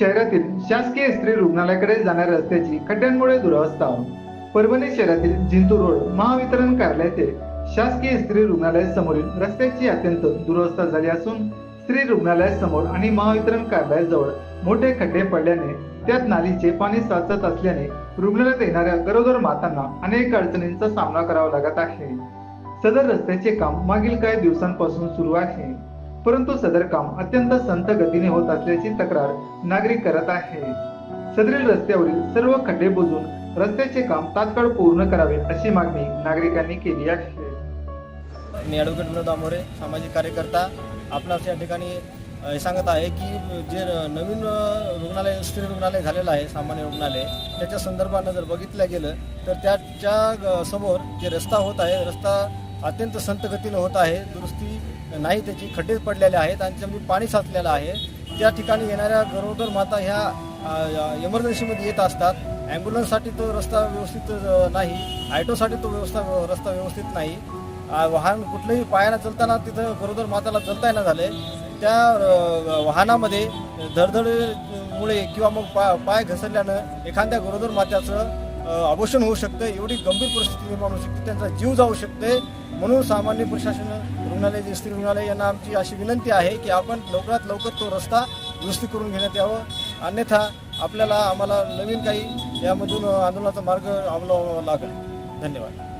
शहरातील शासकीय स्त्री रुग्णालयाकडे जाणाऱ्या रस्त्याची खड्ड्यांमुळे दुरवस्था परभणी शहरातील जिंतूर रोड महावितरण कार्यालय ते शासकीय स्त्री रुग्णालय समोरील रस्त्याची अत्यंत दुरवस्था झाली असून स्त्री रुग्णालय समोर आणि महावितरण कार्यालयाजवळ मोठे खड्डे पडल्याने त्यात नालीचे पाणी साचत असल्याने रुग्णालयात येणाऱ्या गरोदर मातांना अनेक अडचणींचा सामना करावा लागत आहे. सदर रस्त्याचे काम मागील काही दिवसांपासून सुरू आहे. परंतु सदर काम अत्यंत संथ गतीने होत असल्याची तक्रार नागरिक करत आहे. सदरील रस्त्यावरील सर्व खड्डे बुजून रस्त्याचे काम तात्काळ पूर्ण करावे अशी मागणी नागरिकांनी केली आहे. मी ॲडव्होकेट विनोद आमोरे सामाजिक कार्यकर्ता. आपणास या ठिकाणी सांगत आहे की जे नवीन रुग्णालय स्त्री रुग्णालय झालेलं आहे सामान्य रुग्णालय त्याच्या संदर्भानं जर बघितलं गेलं तर त्याच्यासमोर जे रस्ता होत आहे रस्ता अत्यंत संत गतीनं होत आहे दुरुस्ती नाही त्याची खड्डे पडलेले आहेत आणि त्याच्यामध्ये पाणी साचलेलं आहे. त्या ठिकाणी येणाऱ्या गरोदर माता ह्या इमर्जन्सीमध्ये येत असतात. ॲम्ब्युलन्ससाठी तो रस्ता व्यवस्थित नाही. ॲटोसाठी तो व्यवस्था रस्ता व्यवस्थित नाही. वाहन कुठलंही पायानं चलताना तिथं गरोदर माताला चलता येणं झाले. त्या वाहनामध्ये धडधडमुळे किंवा मग पा पाय घसरल्यानं एखाद्या गरोदर मात्याचं अ, होऊ शकतं एवढी गंभीर परिस्थिती निर्माण होऊ शकते त्यांचा जीव जाऊ शकते. म्हणून सामान्य प्रशासन रुग्णालय जे स्त्री रुग्णालय यांना आमची अशी विनंती आहे की आपण लवकरात लवकर तो रस्ता दुरुस्ती करून घेण्यात यावं. अन्यथा आपल्याला आम्हाला नवीन काही यामधून आंदोलनाचा मार्ग अवलंबावा लागेल. धन्यवाद.